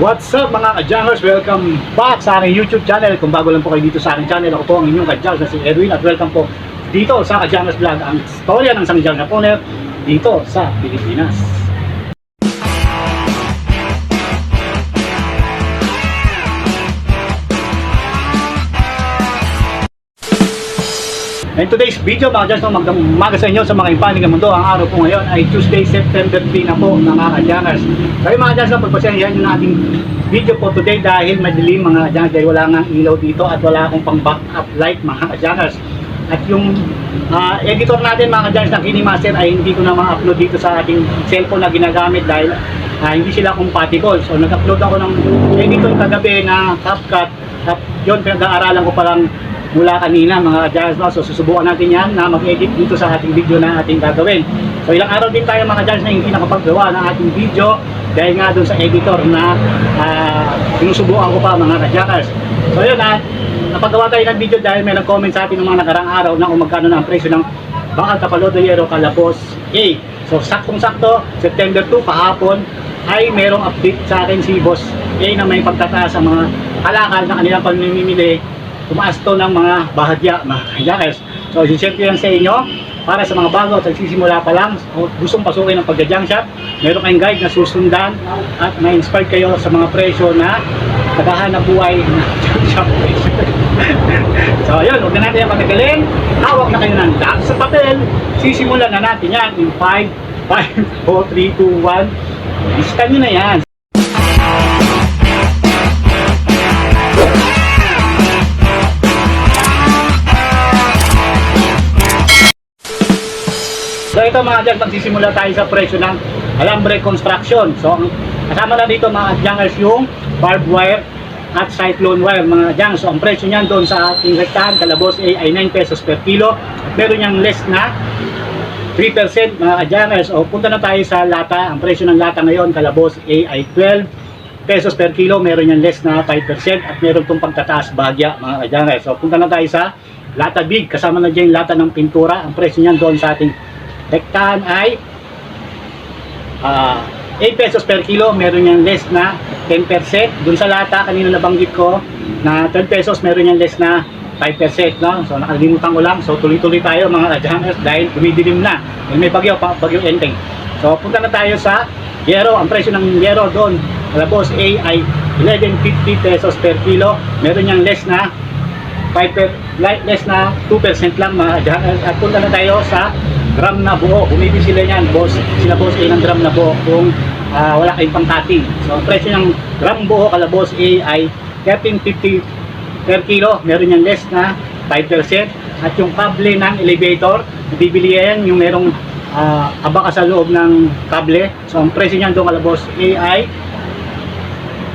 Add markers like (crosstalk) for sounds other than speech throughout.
What's up mga kadyangers? Welcome back sa aking YouTube channel. Kung bago lang po kayo dito sa aking channel, ako po ang inyong kadyangers na si Edwin at welcome po dito sa Kadyangers Vlog, ang storya ng isang Japanese owner dito sa Pilipinas. In today's video mga Diyos, magandang umaga sa inyo sa mga impanig ng mundo. Ang araw po ngayon ay Tuesday, September 3 na po mga kadyangers. Kaya mga Diyos, pagpasyahan nyo ng ating video po today dahil madilim mga kadyangers dahil wala nga ilaw dito at wala akong pang backup light mga kadyangers. At yung ah, editor natin mga kadyangers ng Kinimaster ay hindi ko na ma-upload dito sa ating cellphone na ginagamit dahil ah, hindi sila compatible. So nag-upload ako ng editor kagabi na CapCut at yun pinag-aaralan ko pa lang mula kanina mga Jazz? So susubukan natin yan na mag-edit dito sa ating video na ating gagawin. So ilang araw din tayo mga Jazz na hindi nakapaggawa ng ating video dahil nga doon sa editor na uh, ko pa mga Jackers. So yun at napagawa tayo ng video dahil may nag-comment sa atin ng mga nakarang araw na kung magkano na ang presyo ng bakal kapalodo yero kalabos A. So saktong-sakto September 2 kahapon ay merong update sa akin si Boss A na may pagtataas sa mga kalakal na kanilang pamimili tumaas to ng mga bahagya, mga kajakers. So, i-share ko sa inyo para sa mga bago at nagsisimula pa lang gustong pasukin ng pagja-junk shop. Meron kayong guide na susundan at ma-inspired kayo sa mga presyo na naghahanap buhay na shop (laughs) so, yun, huwag na natin yung patagalin. Hawak na kayo ng doc sa papel. Sisimulan na natin yan in 5, 5, 4, 3, 2, 1. Lista nyo na yan. So ito mga dyan, magsisimula tayo sa presyo ng alambre construction. So kasama na dito mga jangers yung barbed wire at cyclone wire mga jang. So ang presyo niyan doon sa ating rektahan, kalabos A ay 9 pesos per kilo. At meron niyang less na 3% mga jangers. O punta na tayo sa lata. Ang presyo ng lata ngayon, kalabos A ay 12 pesos per kilo. Meron niyang less na 5% at meron itong pagtataas bagya mga jangers. So punta na tayo sa lata big. Kasama na dyan yung lata ng pintura. Ang presyo niyan doon sa ating rektahan ay ah 8 pesos per kilo, meron niyang less na 10%. Dun sa lata, kanina nabanggit ko na 12 pesos, meron niyang less na 5%. No? So nakalimutan ko lang. So tuloy-tuloy tayo mga kadyangers dahil dumidilim na. May bagyo, pa, bagyo ending. So punta na tayo sa yero. Ang presyo ng yero doon, labos A ay 11.50 pesos per kilo. Meron niyang less na 5 per, less na 2% lang mga kadyangers. At punta na tayo sa drum na buo. Bumibili sila yan, boss. Sila boss A ng drum na buo kung ah, wala kayong pang cutting. So, ang presyo ng drum buo kala boss A ay 13.50 per kilo. Meron yan less na 5%. At yung kable ng elevator, bibili yan yung merong uh, abaka sa loob ng kable. So, ang presyo niyan doon kala boss A ay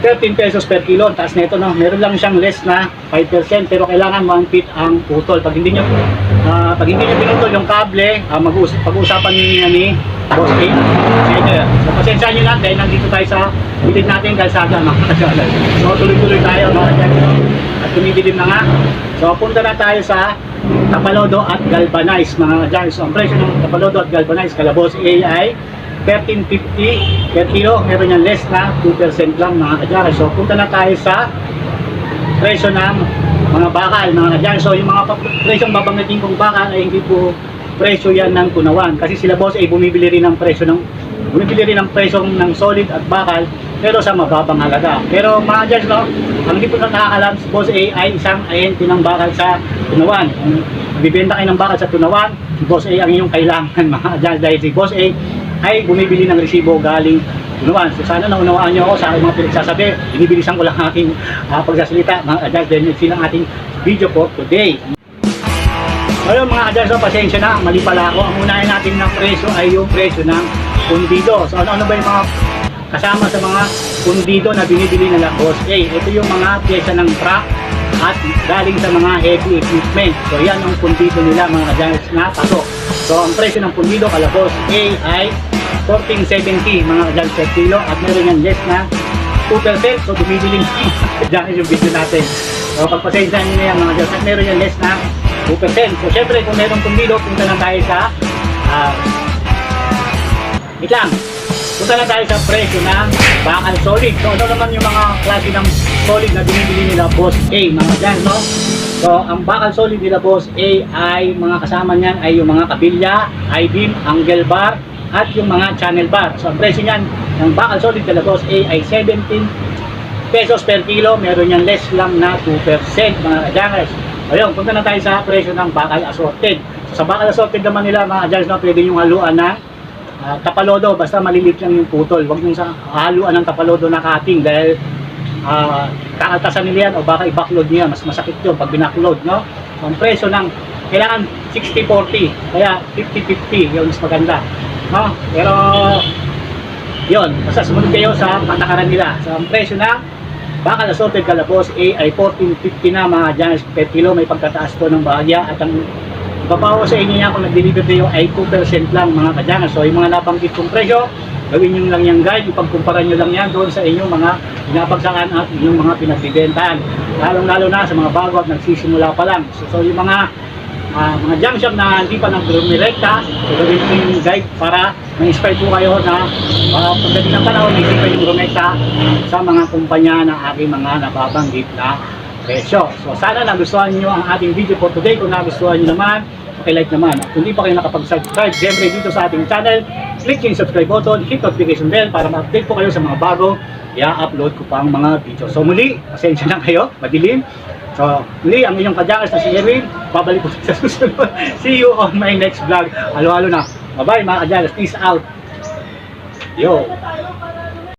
13 pesos per kilo. Taas nito, no? Meron lang siyang less na 5% pero kailangan 1 feet ang putol. Pag hindi niyo ah, pag hindi niyo pinutol yung kable, uh, mag-uus- pag-uusapan niyo ni Boss. Sige. So pasensya niyo na dahil nandito tayo sa bilid natin kalsada mga kasyalan. (laughs) So tuloy-tuloy tayo kasyalan. At tumidilim na nga. So punta na tayo sa Tapalodo at Galvanize mga kasyalan. So ang presyo ng Tapalodo at Galvanize kalabos A ay 13.50 per kilo. Meron yan less na 2% lang mga kadyara. So punta na tayo sa presyo ng mga bakal mga kadyara. So yung mga presyong babanggitin kong bakal ay hindi po presyo yan ng kunawan. Kasi sila boss ay bumibili rin ng presyo ng bumibili rin ng presyo ng solid at bakal pero sa mababang halaga. Pero mga kadyara, no, ang hindi po nakakalam si boss A ay isang ahente ng bakal sa tunawan. Kung bibenta kayo ng bakal sa tunawan, si boss A ang inyong kailangan (laughs) mga kadyara dahil si boss A ay bumibili ng resibo galing tunawan. So sana naunawaan niyo ako sa aking mga pinagsasabi. Binibilisan ko lang aking uh, pagsasalita mga kadyara dahil yun ang ating video for today. Ayun mga kadyara, so pasensya na, mali pala ako. Ang unahin natin ng presyo ay yung presyo ng pundido. So ano-ano ba yung mga kasama sa mga pundido na binibili nila Boss A. Ito yung mga pyesa ng truck at galing sa mga heavy equipment. So yan ang pundido nila mga kadyans na pasok. So ang presyo ng pundido kala Boss A ay 14.70 mga kadyans per kilo at meron yan less na 2%. So bumibili ng kadyans (laughs) yung video natin. So pagpasensya nyo na yan mga kadyans at meron yan less na 2%. So syempre kung meron pundido, punta lang tayo sa ah, wait lang. punta na tayo sa presyo ng bakal solid. So ano naman yung mga klase ng solid na binibili nila Boss A, mga dyan, no? So ang bakal solid nila Boss A ay mga kasama niyan ay yung mga kabilya, I-beam, angle bar, at yung mga channel bar. So ang presyo niyan ng bakal solid nila Boss A ay 17 pesos per kilo, meron yan less lang na 2% mga adjangers. Ayun, punta na tayo sa presyo ng bakal assorted. So, sa bakal assorted naman nila mga adjangers na pwede yung haluan ng ah, tapalodo, basta malilit lang yung putol. Huwag yung sa haluan ng tapalodo na cutting dahil uh, kakaltasan nila yan o baka i-backload niya, mas masakit yun pag binackload, no? Ang presyo ng kailangan 60-40, kaya 50-50, yun mas maganda. No? Pero yun, basta sumunod kayo sa patakaran nila. So, ang presyo ng bakal assorted kalabos A ay 14.50 na mga dyan per kilo. May pagkataas to ng bahagya at ang ipapawa sa inyo niya kung nag-deliver kayo ay 2% lang mga kadyanan. So, yung mga nabanggit kong presyo, gawin nyo lang yung guide, ipagkumpara nyo lang yan doon sa inyong mga pinapagsakan at inyong mga pinagbibentahan. Lalong-lalo na sa mga bago at nagsisimula pa lang. So, so yung mga ah, mga junk shop na hindi pa nang dumirekta, so gawin ko yung guide para ma-inspire po kayo na uh, pagdating ng panahon, hindi kayo dumekta sa mga kumpanya na aking mga nababanggit na presyo. So sana nagustuhan nyo ang ating video for today. Kung nagustuhan nyo naman, pakilike naman. At kung hindi pa kayo nakapag-subscribe, siyempre dito sa ating channel, click yung subscribe button, hit notification bell para ma-update po kayo sa mga bago i-upload ko pang mga video. So muli, pasensya na kayo, madilim. So, muli, ang inyong kadyakas na si Erwin. Babalik po sa susunod. (laughs) See you on my next vlog. Halo-halo na. Bye-bye mga kadyakas. Peace out. Yo.